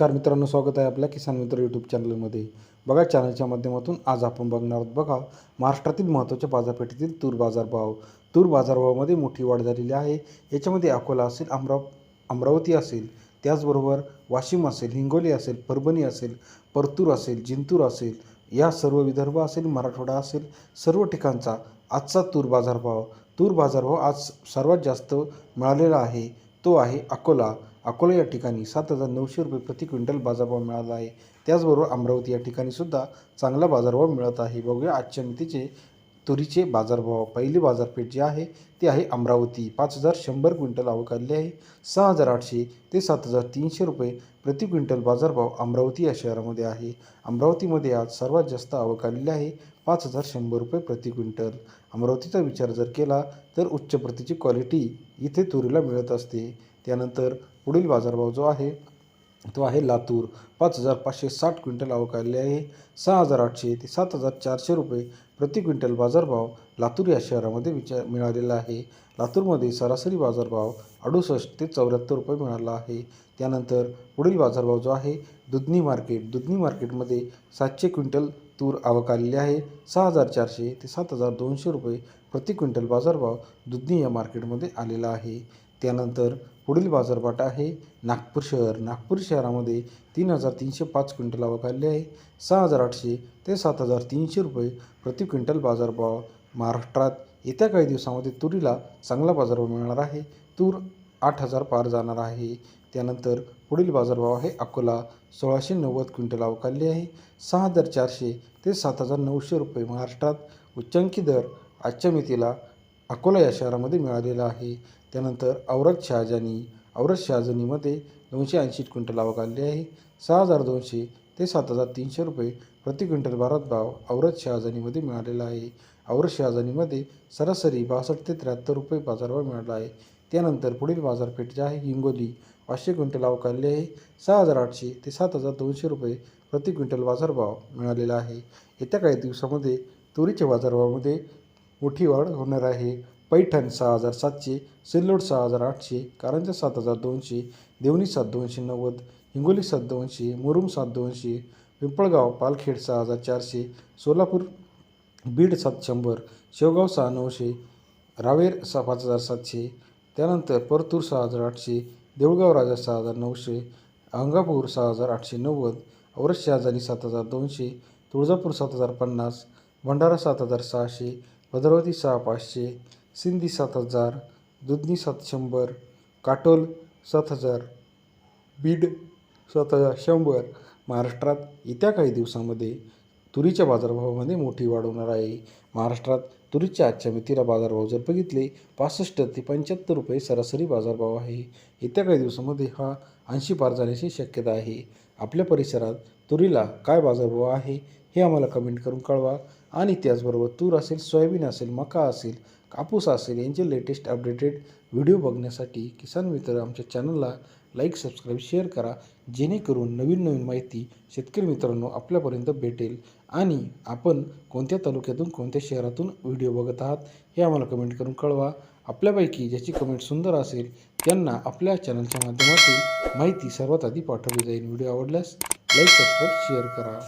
नमस्कार मित्रांनो स्वागत आहे आपल्या किसान मित्र यूट्यूब चॅनलमध्ये बघा चॅनलच्या माध्यमातून आज आपण बघणार आहोत बघा महाराष्ट्रातील महत्त्वाच्या बाजारपेठेतील तूर बाजारभाव. तूर बाजारभावामध्ये मोठी वाढ झालेली आहे. याच्यामध्ये अकोला असेल अमराव अमरावती असेल त्याचबरोबर वाशिम असेल हिंगोली असेल परभणी असेल परतूर असेल जिंतूर असेल या सर्व विदर्भ असेल मराठवाडा असेल सर्व ठिकाणचा आजचा तूर बाजारभाव. तूर बाजारभाव आज सर्वात जास्त मिळालेला आहे तो आहे अकोला. अकोला या ठिकाणी सात हजार नऊशे रुपये प्रति क्विंटल बाजारभाव मिळाला आहे. त्याचबरोबर अमरावती या ठिकाणी सुद्धा चांगला बाजारभाव मिळत आहे. बघूया आजच्या मितीचे तुरीचे बाजारभाव. पहिली बाजारपेठ जी आहे ती आहे अमरावती. पाच हजार शंभर क्विंटल आवक आलेली आहे. सहा हजार आठशे ते सात हजार तीनशे रुपये प्रति क्विंटल बाजारभाव अमरावती या शहरामध्ये आहे. अमरावतीमध्ये आज सर्वात जास्त आवक आलेली आहे पाच हजार शंभर रुपये प्रति क्विंटल. अमरावतीचा विचार जर केला तर उच्च प्रतीची क्वालिटी इथे तुरीला मिळत असते. त्यानंतर पुढील बाजारभाव जो आहे तो आहे लातूर. पाच हजार पाचशे साठ क्विंटल आवक आलेली आहे. सहा हजार आठशे ते सात हजार चारशे रुपये प्रति क्विंटल बाजारभाव लातूर या शहरामध्ये विचार मिळालेला आहे. लातूरमध्ये सरासरी बाजारभाव अडुसष्ट ते चौऱ्याहत्तर रुपये मिळाला आहे. त्यानंतर पुढील बाजारभाव जो आहे दुधनी मार्केट. दुधनी मार्केटमध्ये सातशे क्विंटल तूर आवक आलेली आहे. सहा हजार चारशे ते सात हजार दोनशे रुपये प्रति क्विंटल बाजारभाव दुधनी या मार्केटमध्ये आलेला आहे. त्यानंतर पुढील बाजारपाठ आहे नागपूर शहर. नागपूर शहरामध्ये तीन हजार तीनशे पाच क्विंटल आवक आहे. सहा हजार आठशे ते सात हजार तीनशे रुपये प्रति क्विंटल बाजारभाव महाराष्ट्रात येत्या काही दिवसामध्ये तुरीला चांगला बाजारभाव मिळणार आहे. तूर आठ हजार पार जाणार आहे. त्यानंतर पुढील बाजारभाव आहे अकोला. सोळाशे नव्वद क्विंटल आवक आहे. सहा हजार चारशे ते सात हजार नऊशे रुपये महाराष्ट्रात उच्चांकी दर आजच्या मितीला अकोला या शहरामध्ये मिळालेला आहे. त्यानंतर औरत शहाजानी औरत शहाजानीमध्ये दोनशे ऐंशी क्विंटल आवक आलेली आहे. सहा हजार दोनशे ते सात हजार तीनशे रुपये प्रति क्विंटल भारत भाव औरत शहाजनीमध्ये मिळालेला आहे. औरत शहाजनीमध्ये सरासरी बासष्ट ते त्र्याहत्तर रुपये बाजारभाव मिळाला आहे. त्यानंतर पुढील बाजारपेठ जी आहे हिंगोली पाचशे क्विंटल आवक आलेली आहे. सहा हजार आठशे ते सात हजार दोनशे रुपये प्रति क्विंटल बाजारभाव मिळालेला आहे. येत्या काही दिवसामध्ये तुरीच्या बाजारभावामध्ये मोठी वाढ होणार आहे. पैठण सहा हजार सातशे सिल्लोड सहा हजार आठशे कारंजा सात हजार दोनशे देवणी सात दोनशे नव्वद हिंगोली सात दोनशे मुरुम सात दोनशे पिंपळगाव पालखेड सहा हजार चारशे सोलापूर बीड सात शंभर शेवगाव सहा नऊशे रावेर सहा पाच हजार सातशे त्यानंतर परतूर सहा हजार आठशे देऊळगाव राजा सहा हजार नऊशे अंगापूर सहा हजार आठशे नव्वद औरत शहाजानी सात हजार दोनशे तुळजापूर सात हजार पन्नास भंडारा सात हजार सहाशे भद्रावती सहा पाचशे सिंधी सात हजार दुधनी सात शंभर काटोल सात हजार बीड सात हजार शंभर. महाराष्ट्रात येत्या काही दिवसामध्ये तुरीच्या बाजारभावामध्ये मोठी वाढ होणार आहे. महाराष्ट्रात तुरीच्या आजच्या मितीला बाजारभाव जर बघितले पासष्ट ते पंच्याहत्तर रुपये सरासरी बाजारभाव आहे. येत्या काही दिवसामध्ये हा ऐंशी पार जाण्याची शक्यता आहे. आपल्या परिसरात तुरीला काय बाजारभाव आहे हे आम्हाला कमेंट करून कळवा. आणि त्याचबरोबर तूर असेल सोयाबीन असेल मका असेल कापूस असेल यांचे लेटेस्ट अपडेटेड व्हिडिओ बघण्यासाठी किसान मित्र आमच्या चॅनलला लाईक सबस्क्राईब शेअर करा. जेणेकरून नवीन नवीन माहिती शेतकरी मित्रांनो आपल्यापर्यंत भेटेल आणि आपण कोणत्या तालुक्यातून कोणत्या शहरातून व्हिडिओ बघत आहात हे आम्हाला कमेंट करून कळवा. आपल्यापैकी ज्याची कमेंट सुंदर असेल त्यांना आपल्या चॅनलच्या माध्यमातून माहिती सर्वात आधी पाठवली जाईल. व्हिडिओ आवडल्यास लाईक सबस्क्राईब शेअर करा.